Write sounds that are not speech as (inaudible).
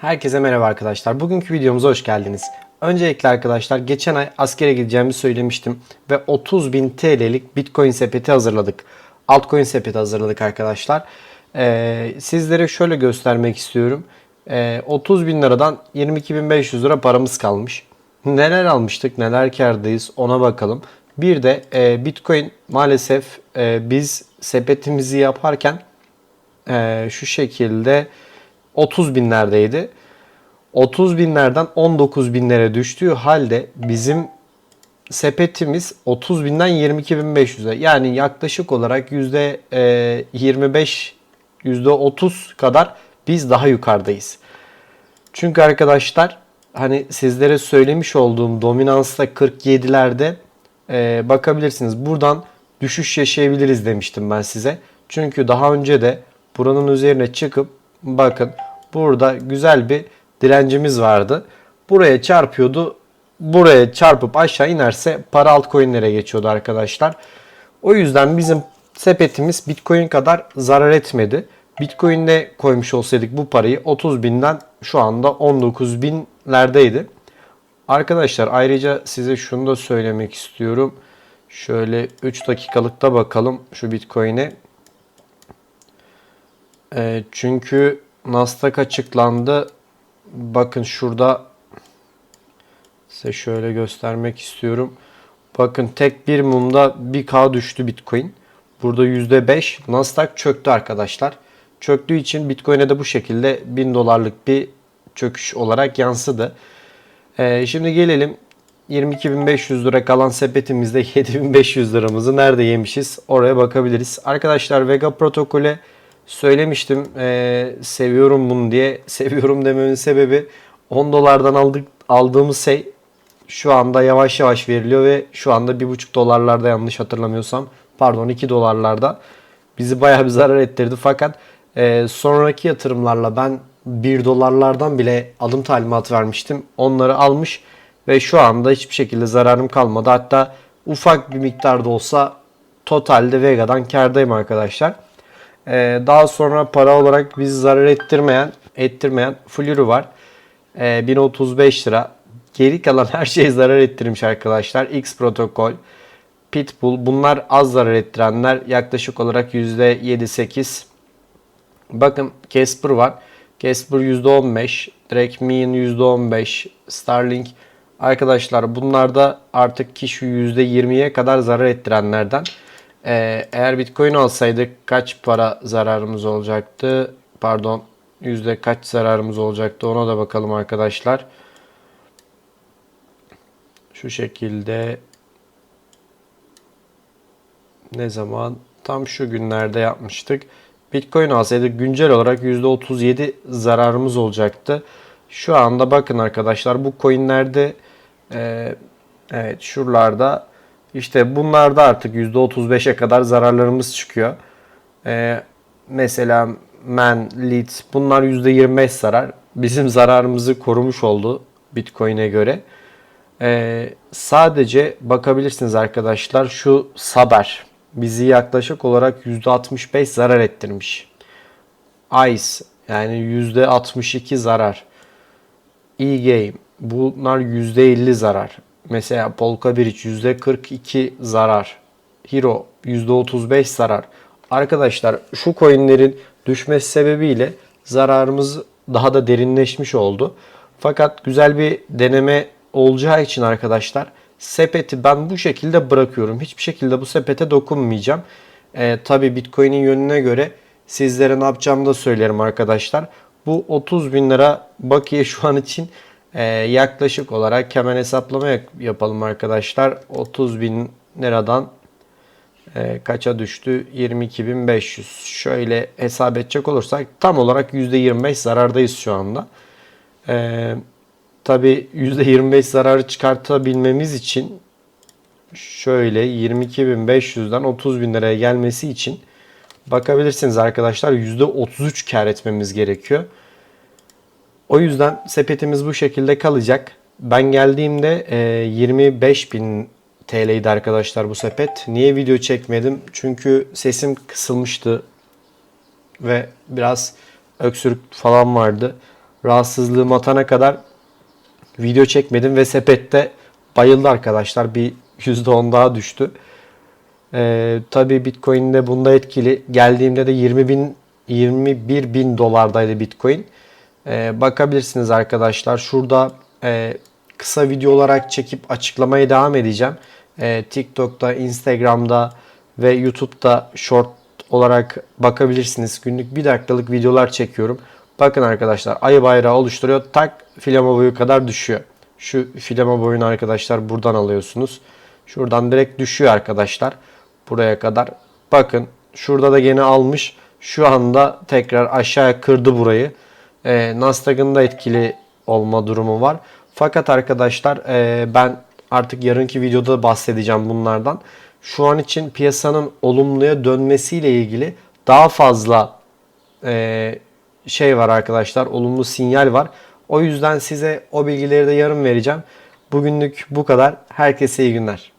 Herkese merhaba arkadaşlar. Bugünkü videomuza hoş geldiniz. Öncelikle arkadaşlar geçen ay askere gideceğimi söylemiştim ve 30.000 TL'lik Bitcoin sepeti hazırladık. Altcoin sepeti hazırladık arkadaşlar. Ee, sizlere şöyle göstermek istiyorum. Ee, 30 bin liradan 22.500 lira paramız kalmış. Neler almıştık, neler kardayız ona bakalım. Bir de e, Bitcoin maalesef e, biz sepetimizi yaparken e, şu şekilde 30 binlerdeydi. 30 binlerden 19 binlere düştüğü halde bizim sepetimiz 30 binden 22.500'e yani yaklaşık olarak yüzde e, 25 yüzde 30 kadar biz daha yukarıdayız. Çünkü arkadaşlar hani sizlere söylemiş olduğum dominansta 47'lerde e, bakabilirsiniz. Buradan düşüş yaşayabiliriz demiştim ben size. Çünkü daha önce de buranın üzerine çıkıp bakın burada güzel bir direncimiz vardı. Buraya çarpıyordu. Buraya çarpıp aşağı inerse para altcoin'lere geçiyordu arkadaşlar. O yüzden bizim sepetimiz Bitcoin kadar zarar etmedi. Bitcoin'de koymuş olsaydık bu parayı 30 binden şu anda 19 binlerdeydi. Arkadaşlar ayrıca size şunu da söylemek istiyorum. Şöyle 3 dakikalıkta bakalım şu Bitcoin'e. E, çünkü Nasdaq açıklandı. Bakın şurada size şöyle göstermek istiyorum. Bakın tek bir mumda 1K düştü Bitcoin. Burada %5 Nasdaq çöktü arkadaşlar. Çöktüğü için Bitcoin'e de bu şekilde 1000 dolarlık bir çöküş olarak yansıdı. Ee, şimdi gelelim 22.500 lira kalan sepetimizde (laughs) 7.500 liramızı nerede yemişiz oraya bakabiliriz. Arkadaşlar Vega protokole söylemiştim ee, seviyorum bunu diye. (laughs) Seviyorum dememin sebebi 10 dolardan aldık aldığımız şey şu anda yavaş yavaş veriliyor ve şu anda 1,5 dolarlarda yanlış hatırlamıyorsam pardon 2 dolarlarda bizi bayağı bir zarar ettirdi fakat e, sonraki yatırımlarla ben 1 dolarlardan bile alım talimatı vermiştim. Onları almış ve şu anda hiçbir şekilde zararım kalmadı. Hatta ufak bir miktarda olsa totalde Vega'dan kardayım arkadaşlar. Ee, daha sonra para olarak bizi zarar ettirmeyen ettirmeyen Fluru var. Ee, 1035 lira. Geri kalan her şey zarar ettirmiş arkadaşlar. X protokol, Pitbull bunlar az zarar ettirenler yaklaşık olarak %7-8. Bakın Casper var. Casper %15, Drake Mean %15, Starlink arkadaşlar bunlar da artık kişi %20'ye kadar zarar ettirenlerden. Ee, eğer Bitcoin alsaydık kaç para zararımız olacaktı? Pardon yüzde kaç zararımız olacaktı ona da bakalım arkadaşlar. Şu şekilde ne zaman? Tam şu günlerde yapmıştık. Bitcoin alsaydık güncel olarak %37 zararımız olacaktı. Şu anda bakın arkadaşlar bu coinlerde e, evet şuralarda işte bunlarda artık %35'e kadar zararlarımız çıkıyor. E, mesela Men, Lead bunlar %25 zarar. Bizim zararımızı korumuş oldu Bitcoin'e göre. E, sadece bakabilirsiniz arkadaşlar şu Saber bizi yaklaşık olarak %65 zarar ettirmiş. ICE yani %62 zarar. E-Game bunlar %50 zarar. Mesela Polka Bridge %42 zarar. Hero %35 zarar. Arkadaşlar şu coinlerin düşmesi sebebiyle zararımız daha da derinleşmiş oldu. Fakat güzel bir deneme olacağı için arkadaşlar sepeti ben bu şekilde bırakıyorum. Hiçbir şekilde bu sepete dokunmayacağım. Ee, Tabi Bitcoin'in yönüne göre sizlere ne yapacağımı da söylerim arkadaşlar. Bu 30 bin lira bakiye şu an için e, yaklaşık olarak hemen hesaplama yapalım arkadaşlar. 30 bin liradan e, kaça düştü? 22.500. Şöyle hesap edecek olursak tam olarak %25 zarardayız şu anda. Eee Tabi %25 zararı çıkartabilmemiz için şöyle 22.500'den 30.000 liraya gelmesi için bakabilirsiniz arkadaşlar %33 kar etmemiz gerekiyor. O yüzden sepetimiz bu şekilde kalacak. Ben geldiğimde 25.000 TL'ydi arkadaşlar bu sepet. Niye video çekmedim? Çünkü sesim kısılmıştı ve biraz öksürük falan vardı. rahatsızlığım atana kadar video çekmedim ve sepette bayıldı arkadaşlar. Bir %10 daha düştü. Ee, tabii Bitcoin de bunda etkili. Geldiğimde de 20 bin 21 bin dolardaydı Bitcoin. Ee, bakabilirsiniz arkadaşlar. Şurada e, kısa video olarak çekip açıklamaya devam edeceğim. Ee, TikTok'ta, Instagram'da ve YouTube'da short olarak bakabilirsiniz. Günlük bir dakikalık videolar çekiyorum. Bakın arkadaşlar ayı bayrağı oluşturuyor. Tak filama boyu kadar düşüyor. Şu filama boyunu arkadaşlar buradan alıyorsunuz. Şuradan direkt düşüyor arkadaşlar. Buraya kadar. Bakın şurada da gene almış. Şu anda tekrar aşağıya kırdı burayı. Ee, Nasdaq'ın da etkili olma durumu var. Fakat arkadaşlar e, ben artık yarınki videoda bahsedeceğim bunlardan. Şu an için piyasanın olumluya dönmesiyle ilgili daha fazla e, şey var arkadaşlar. Olumlu sinyal var. O yüzden size o bilgileri de yarın vereceğim. Bugünlük bu kadar. Herkese iyi günler.